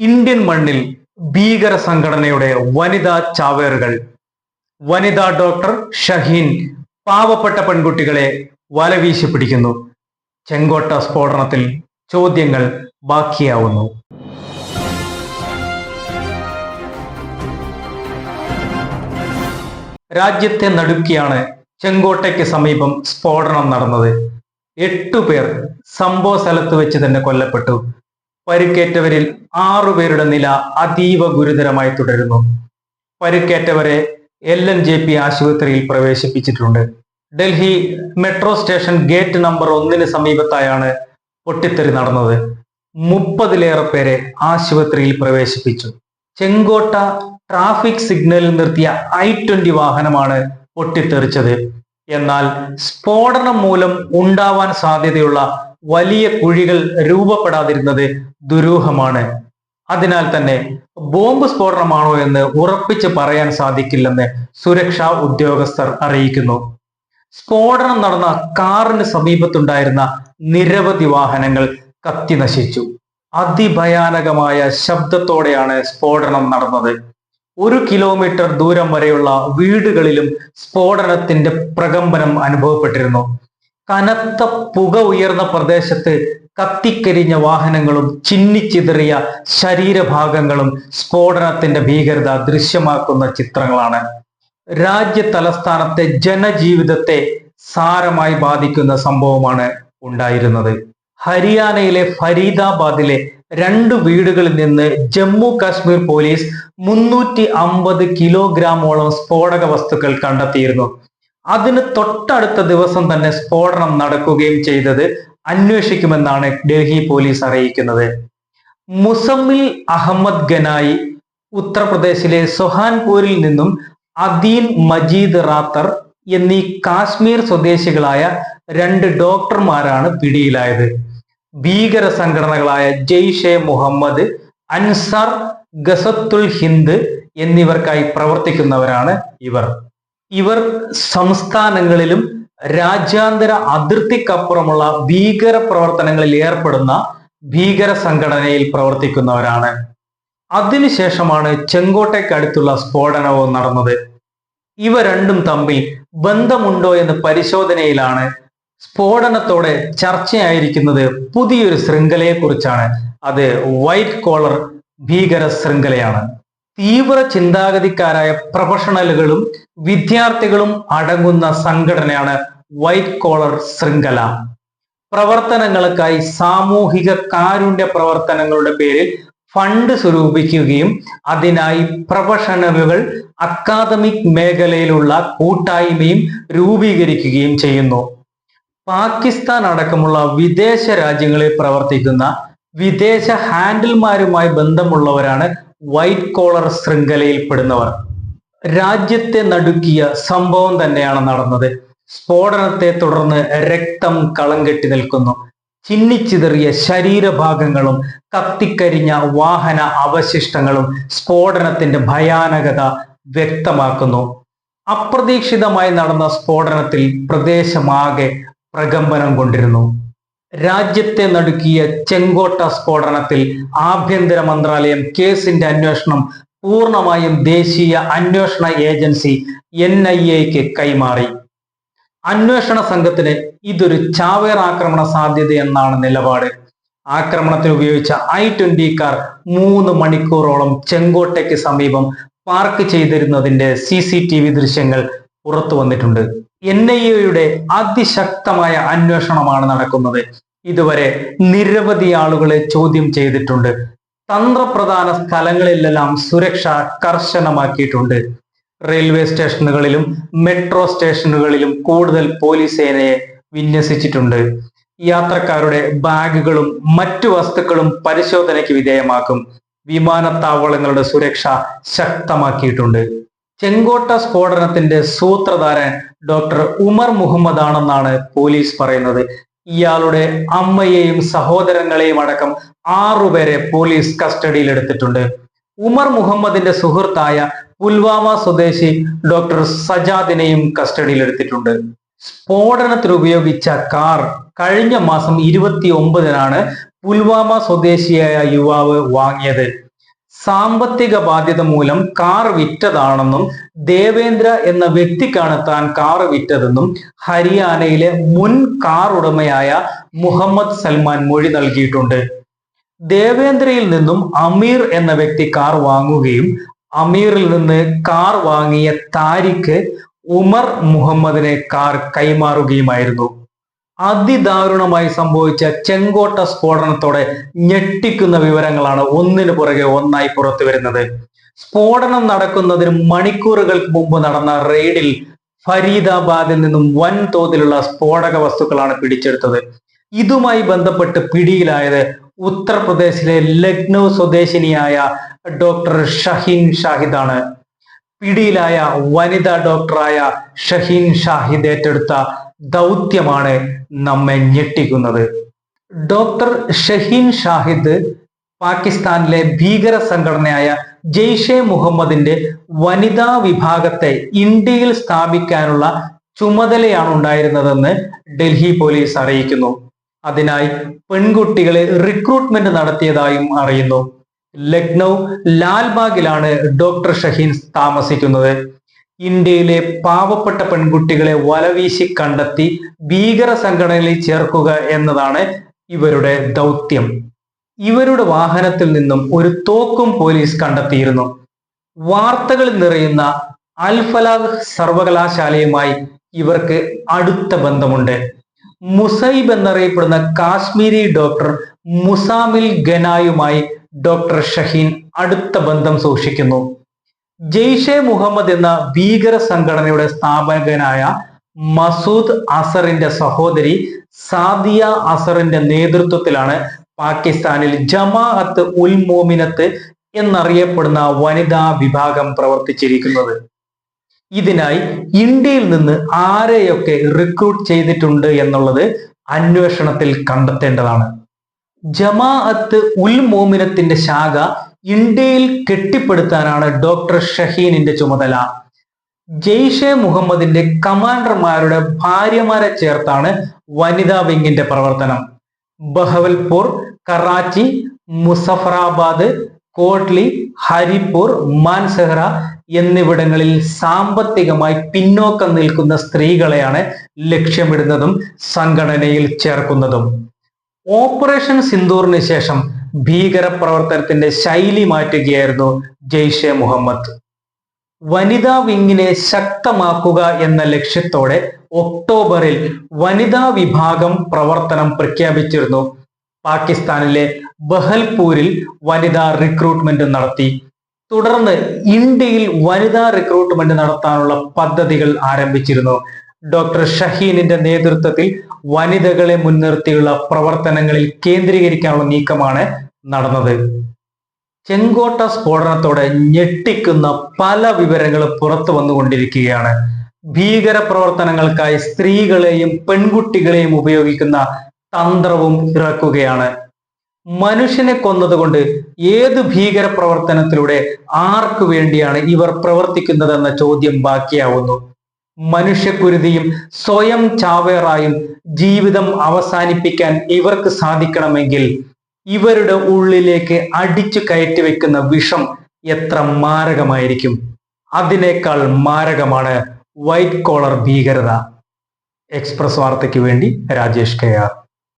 Indian മണ്ണിൽ ഭീകര സംഘടനയുടെ വനിതാ ചാവേറുകൾ. വനിതാ ഡോക്ടർ ഷഹീൻ പാവപ്പെട്ട പെൺകുട്ടികളെ വലവീശി പിടിക്കുന്നു. ചെങ്കോട്ട സ്ഫോടനത്തിൽ ചോദ്യങ്ങൾ ബാക്കിയാവുന്നു. രാജ്യത്തെ നടുക്കിയാണ് ചെങ്കോട്ടയ്ക്ക് സമീപം സ്ഫോടനം നടന്നത്. എട്ടു പേർ സംഭവ സ്ഥലത്ത് വെച്ച് തന്നെ കൊല്ലപ്പെട്ടു. പരിക്കേറ്റവരിൽ ആറുപേരുടെ നില അതീവ ഗുരുതരമായി തുടരുന്നു. പരിക്കേറ്റവരെ എൽ എൻ ജെ പി ആശുപത്രിയിൽ പ്രവേശിപ്പിച്ചിട്ടുണ്ട്. Delhi metro station gate number ഒന്നിന് സമീപത്തായാണ് പൊട്ടിത്തെറി നടന്നത്. മുപ്പതിലേറെ പേരെ ആശുപത്രിയിൽ പ്രവേശിപ്പിച്ചു. ചെങ്കോട്ട ട്രാഫിക് സിഗ്നലിൽ നിർത്തിയ ഐ ട്വന്റി വാഹനമാണ് പൊട്ടിത്തെറിച്ചത്. എന്നാൽ സ്ഫോടനം മൂലം ഉണ്ടാവാൻ സാധ്യതയുള്ള വലിയ കുഴികൾ രൂപപ്പെടാതിരുന്നത് ദുരൂഹമാണ്. അതിനാൽ തന്നെ ബോംബ് സ്ഫോടനമാണോ എന്ന് ഉറപ്പിച്ച് പറയാൻ സാധിക്കില്ലെന്ന് സുരക്ഷാ ഉദ്യോഗസ്ഥർ അറിയിക്കുന്നു. സ്ഫോടനം നടന്ന കാറിന് സമീപത്തുണ്ടായിരുന്ന നിരവധി വാഹനങ്ങൾ കത്തി നശിച്ചു. അതിഭയാനകമായ ശബ്ദത്തോടെയാണ് സ്ഫോടനം നടന്നത്. ഒരു കിലോമീറ്റർ ദൂരം വരെയുള്ള വീടുകളിലും സ്ഫോടനത്തിന്റെ പ്രകമ്പനം അനുഭവപ്പെട്ടിരുന്നു. കനത്ത പുക ഉയർന്ന പ്രദേശത്ത് കത്തിക്കരിഞ്ഞ വാഹനങ്ങളും ചിന്നിച്ചിതറിയ ശരീരഭാഗങ്ങളും സ്ഫോടനത്തിന്റെ ഭീകരത ദൃശ്യമാക്കുന്ന ചിത്രങ്ങളാണ്. രാജ്യ തലസ്ഥാനത്തെ ജനജീവിതത്തെ സാരമായി ബാധിക്കുന്ന സംഭവമാണ് ഉണ്ടായിരുന്നത്. ഹരിയാനയിലെ ഫരീദാബാദിലെ രണ്ട് വീടുകളിൽ നിന്ന് ജമ്മു കാശ്മീർ പോലീസ് മുന്നൂറ്റി അമ്പത് കിലോഗ്രാമോളം സ്ഫോടക വസ്തുക്കൾ കണ്ടെത്തിയിരുന്നു. അതിന് തൊട്ടടുത്ത ദിവസം തന്നെ സ്ഫോടനം നടക്കുകയും ചെയ്തത് അന്വേഷിക്കുമെന്നാണ് ഡൽഹി പോലീസ് അറിയിക്കുന്നത്. മുസമ്മിൽ അഹമ്മദ് ഗനായി ഉത്തർപ്രദേശിലെ സൊഹാൻപൂരിൽ നിന്നും അദീൻ മജീദ് റാത്തർ എന്നീ കാശ്മീർ സ്വദേശികളായ രണ്ട് ഡോക്ടർമാരാണ് പിടിയിലായത്. ഭീകര സംഘടനകളായ ജെയ്ഷെ മുഹമ്മദ് അൻസാർ ഗസത്തുൽ ഹിന്ദ് എന്നിവർക്കായി പ്രവർത്തിക്കുന്നവരാണ് ഇവർ. ഇവർ സംസ്ഥാനങ്ങളിലും രാജ്യാന്തര അതിർത്തിക്കപ്പുറമുള്ള ഭീകര പ്രവർത്തനങ്ങളിൽ ഏർപ്പെടുന്ന ഭീകര സംഘടനയിൽ പ്രവർത്തിക്കുന്നവരാണ്. അതിനുശേഷമാണ് ചെങ്കോട്ടയ്ക്കടുത്തുള്ള സ്ഫോടനവും നടന്നത്. ഇവ രണ്ടും തമ്മിൽ ബന്ധമുണ്ടോ എന്ന് പരിശോധനയിലാണ് സ്ഫോടനത്തോടെ ചർച്ചയായിരിക്കുന്നത് പുതിയൊരു ശൃംഖലയെ കുറിച്ചാണ് അത് വൈറ്റ് കോളർ ഭീകര ശൃംഖലയാണ്. തീവ്ര ചിന്താഗതിക്കാരായ പ്രൊഫഷണലുകളും വിദ്യാർത്ഥികളും അടങ്ങുന്ന സംഘടനയാണ് വൈറ്റ് കോളർ ശൃംഖല. പ്രവർത്തനങ്ങൾക്കായി സാമൂഹിക കാരുണ്യ പ്രവർത്തനങ്ങളുടെ പേരിൽ ഫണ്ട് സ്വരൂപിക്കുകയും അതിനായി പ്രൊഫഷണലുകൾ അക്കാദമിക് മേഖലയിലുള്ള കൂട്ടായ്മയും രൂപീകരിക്കുകയും ചെയ്യുന്നു. പാകിസ്ഥാൻ അടക്കമുള്ള വിദേശ രാജ്യങ്ങളിൽ പ്രവർത്തിക്കുന്ന വിദേശ ഹാൻഡിൽമാരുമായി ബന്ധമുള്ളവരാണ് വൈറ്റ് കോളർ ശൃംഖലയിൽപ്പെടുന്നവർ. രാജ്യത്തെ നടുക്കിയ സംഭവം തന്നെയാണ് നടന്നത്. സ്ഫോടനത്തെ തുടർന്ന് രക്തം കളം കെട്ടി നിൽക്കുന്നു. ചിന്നിച്ചിതറിയ ശരീരഭാഗങ്ങളും കത്തിക്കരിഞ്ഞ വാഹന അവശിഷ്ടങ്ങളും സ്ഫോടനത്തിന്റെ ഭയാനകത വ്യക്തമാക്കുന്നു. അപ്രതീക്ഷിതമായി നടന്ന സ്ഫോടനത്തിൽ പ്രദേശമാകെ പ്രകമ്പനം കൊണ്ടിരുന്നു. രാജ്യത്തെ നടുക്കിയ ചെങ്കോട്ട സ്ഫോടനത്തിൽ ആഭ്യന്തര മന്ത്രാലയം കേസിന്റെ അന്വേഷണം പൂർണമായും ദേശീയ അന്വേഷണ ഏജൻസി എൻ ഐ എക്ക് കൈമാറി. അന്വേഷണ സംഘത്തിന് ഇതൊരു ചാവേർ ആക്രമണ സാധ്യതയെന്നാണ് നിലപാട്. ആക്രമണത്തിന് ഉപയോഗിച്ച ഐ ട്വന്റി കാർ മൂന്ന് മണിക്കൂറോളം ചെങ്കോട്ടയ്ക്ക് സമീപം പാർക്ക് ചെയ്തിരുന്നതിന്റെ സി സി ടി വി ദൃശ്യങ്ങൾ പുറത്തു വന്നിട്ടുണ്ട്. എൻ ഐ എയുടെ അതിശക്തമായ അന്വേഷണമാണ് നടക്കുന്നത്. ഇതുവരെ നിരവധി ആളുകളെ ചോദ്യം ചെയ്തിട്ടുണ്ട്. തന്ത്രപ്രധാന സ്ഥലങ്ങളിലെല്ലാം സുരക്ഷ കർശനമാക്കിയിട്ടുണ്ട്. റെയിൽവേ സ്റ്റേഷനുകളിലും മെട്രോ സ്റ്റേഷനുകളിലും കൂടുതൽ പോലീസ് സേനയെ വിന്യസിച്ചിട്ടുണ്ട്. യാത്രക്കാരുടെ ബാഗുകളും മറ്റു വസ്തുക്കളും പരിശോധനയ്ക്ക് വിധേയമാക്കും. വിമാനത്താവളങ്ങളുടെ സുരക്ഷ ശക്തമാക്കിയിട്ടുണ്ട്. ചെങ്കോട്ട സ്ഫോടനത്തിന്റെ സൂത്രധാരൻ ഡോക്ടർ ഉമർ മുഹമ്മദ് ആണെന്നാണ് പോലീസ് പറയുന്നത്. ഇയാളുടെ അമ്മയെയും സഹോദരങ്ങളെയും അടക്കം ആറുപേരെ പോലീസ് കസ്റ്റഡിയിൽ എടുത്തിട്ടുണ്ട്. ഉമർ മുഹമ്മദിന്റെ സുഹൃത്തായ പുൽവാമ സ്വദേശി ഡോക്ടർ സജാദിനെയും കസ്റ്റഡിയിൽ എടുത്തിട്ടുണ്ട്. സ്ഫോടനത്തിന് ഉപയോഗിച്ച കാർ കഴിഞ്ഞ മാസം ഇരുപത്തി ഒമ്പതിനാണ് പുൽവാമ സ്വദേശിയായ യുവാവ് വാങ്ങിയത്. സാമ്പത്തിക ബാധ്യത മൂലം കാർ വിറ്റതാണെന്നും ദേവേന്ദ്ര എന്ന വ്യക്തിക്കാണ് താൻ കാർ വിറ്റതെന്നും ഹരിയാനയിലെ മുൻ കാർ ഉടമയായ മുഹമ്മദ് സൽമാൻ മൊഴി നൽകിയിട്ടുണ്ട്. ദേവേന്ദ്രയിൽ നിന്നും അമീർ എന്ന വ്യക്തി കാർ വാങ്ങുകയും അമീറിൽ നിന്ന് കാർ വാങ്ങിയ താരിഖ് ഉമർ മുഹമ്മദിനെ കാർ കൈമാറുകയുമായിരുന്നു. അതിദാരുണമായി സംഭവിച്ച ചെങ്കോട്ട സ്ഫോടനത്തോടെ ഞെട്ടിക്കുന്ന വിവരങ്ങളാണ് ഒന്നിനു പുറകെ ഒന്നായി പുറത്തു വരുന്നത്. സ്ഫോടനം നടക്കുന്നതിന് മണിക്കൂറുകൾക്ക് മുമ്പ് നടന്ന റെയ്ഡിൽ ഫരീദാബാദിൽ നിന്നും വൻ തോതിലുള്ള സ്ഫോടക വസ്തുക്കളാണ് പിടിച്ചെടുത്തത്. ഇതുമായി ബന്ധപ്പെട്ട് പിടിയിലായത് ഉത്തർപ്രദേശിലെ ലക്നൗ സ്വദേശിനിയായ ഡോക്ടർ ഷഹീൻ ഷാഹിദാണ്. പിടിയിലായ വനിതാ ഡോക്ടറായ ഷഹീൻ ഷാഹിദ് ഏറ്റെടുത്ത ദൗത്യമാണ് നമ്മെ ഞെട്ടിക്കുന്നത്. ഡോക്ടർ ഷഹീൻ ഷാഹിദ് പാകിസ്ഥാനിലെ ഭീകര സംഘടനയായ ജെയ്ഷെ മുഹമ്മദിന്റെ വനിതാ വിഭാഗത്തെ ഇന്ത്യയിൽ സ്ഥാപിക്കാനുള്ള ചുമതലയാണ് ഉണ്ടായിരുന്നതെന്ന് ഡൽഹി പോലീസ് അറിയിക്കുന്നു. അതിനായി പെൺകുട്ടികളെ റിക്രൂട്ട്മെന്റ് നടത്തിയതായും അറിയുന്നു. ലക്നൗ ലാൽബാഗിലാണ് ഡോക്ടർ ഷഹീൻ താമസിക്കുന്നത്. ഇന്ത്യയിലെ പാവപ്പെട്ട പെൺകുട്ടികളെ വലവീശി കണ്ടെത്തി ഭീകര സംഘടനയിൽ ചേർക്കുക എന്നതാണ് ഇവരുടെ ദൗത്യം. ഇവരുടെ വാഹനത്തിൽ നിന്നും ഒരു തോക്കും പോലീസ് കണ്ടെത്തിയിരുന്നു. വാർത്തകളിൽ നിറയുന്ന അൽഫലാഖ് സർവകലാശാലയുമായി ഇവർക്ക് അടുത്ത ബന്ധമുണ്ട്. മുസൈബ് എന്നറിയപ്പെടുന്ന കാശ്മീരി ഡോക്ടർ മുസാമിൽ ഗനായുമായി ഡോക്ടർ ഷഹീൻ അടുത്ത ബന്ധം സൂക്ഷിക്കുന്നു. ജെയ്ഷെ മുഹമ്മദ് എന്ന ഭീകര സംഘടനയുടെ സ്ഥാപകനായ മസൂദ് അസറിന്റെ സഹോദരി സാദിയ അസറിന്റെ നേതൃത്വത്തിലാണ് പാകിസ്ഥാനിൽ ജമാഅത്ത് ഉൽ മോമിനത്ത് എന്നറിയപ്പെടുന്ന വനിതാ വിഭാഗം പ്രവർത്തിച്ചിരിക്കുന്നത്. ഇതിനായി ഇന്ത്യയിൽ നിന്ന് ആരെയൊക്കെ റിക്രൂട്ട് ചെയ്തിട്ടുണ്ട് എന്നുള്ളത് അന്വേഷണത്തിൽ കണ്ടെത്തേണ്ടതാണ്. ജമാഅത്ത് ഉൽ മോമിനത്തിന്റെ ശാഖ ഇന്ത്യയിൽ കെട്ടിപ്പടുത്താനാണ് ഡോക്ടർ ഷഹീനിന്റെ ചുമതല. ജെയ്ഷെ മുഹമ്മദിന്റെ കമാൻഡർമാരുടെ ഭാര്യമാരെ ചേർത്താണ് വനിതാ വിങ്ങിന്റെ പ്രവർത്തനം. ബഹവൽപൂർ കറാച്ചി മുസഫറാബാദ് കോട്ട്ലി ഹരിപ്പൂർ മാൻസഹ്റ എന്നിവിടങ്ങളിൽ സാമ്പത്തികമായി പിന്നോക്കം നിൽക്കുന്ന സ്ത്രീകളെയാണ് ലക്ഷ്യമിടുന്നതും സംഘടനയിൽ ചേർക്കുന്നതും. ഓപ്പറേഷൻ സിന്ദൂറിന് ശേഷം ഭീകര പ്രവർത്തനത്തിന്റെ ശൈലി മാറ്റുകയായിരുന്നു ജെയ്ഷെ മുഹമ്മദ്. വനിതാ വിങ്ങിനെ ശക്തമാക്കുക എന്ന ലക്ഷ്യത്തോടെ ഒക്ടോബറിൽ വനിതാ വിഭാഗം പ്രവർത്തനം പ്രഖ്യാപിച്ചിരുന്നു. പാകിസ്ഥാനിലെ ബഹൽപൂരിൽ വനിതാ റിക്രൂട്ട്മെന്റ് നടത്തി. തുടർന്ന് ഇന്ത്യയിൽ വനിതാ റിക്രൂട്ട്മെന്റ് നടത്താനുള്ള പദ്ധതികൾ ആരംഭിച്ചിരുന്നു. ഡോക്ടർ ഷഹീനിന്റെ നേതൃത്വത്തിൽ വനിതകളെ മുൻനിർത്തിയുള്ള പ്രവർത്തനങ്ങളിൽ കേന്ദ്രീകരിക്കാനുള്ള നീക്കമാണ് നടന്നത്. ചെങ്കോട്ട സ്ഫോടനത്തോടെ ഞെട്ടിക്കുന്ന പല വിവരങ്ങളും പുറത്തു വന്നുകൊണ്ടിരിക്കുകയാണ്. ഭീകര പ്രവർത്തനങ്ങൾക്കായി സ്ത്രീകളെയും പെൺകുട്ടികളെയും ഉപയോഗിക്കുന്ന തന്ത്രവും ഇറക്കുകയാണ്. മനുഷ്യനെ കൊന്നതുകൊണ്ട് ഏത് ഭീകര പ്രവർത്തനത്തിലൂടെ ആർക്കു വേണ്ടിയാണ് ഇവർ പ്രവർത്തിക്കുന്നതെന്ന ചോദ്യം ബാക്കിയാവുന്നു. മനുഷ്യക്കുരുതിയും സ്വയം ചാവേറായും ജീവിതം അവസാനിപ്പിക്കാൻ ഇവർക്ക് സാധിക്കണമെങ്കിൽ ഇവരുടെ ഉള്ളിലേക്ക് അടിച്ചു കയറ്റി വെക്കുന്ന വിഷം എത്ര മാരകമായിരിക്കും. അതിനേക്കാൾ മാരകമാണ് വൈറ്റ് കോളർ ഭീകരത. എക്സ്പ്രസ് വാർത്തയ്ക്ക് വേണ്ടി രാജേഷ് കെ ആർ.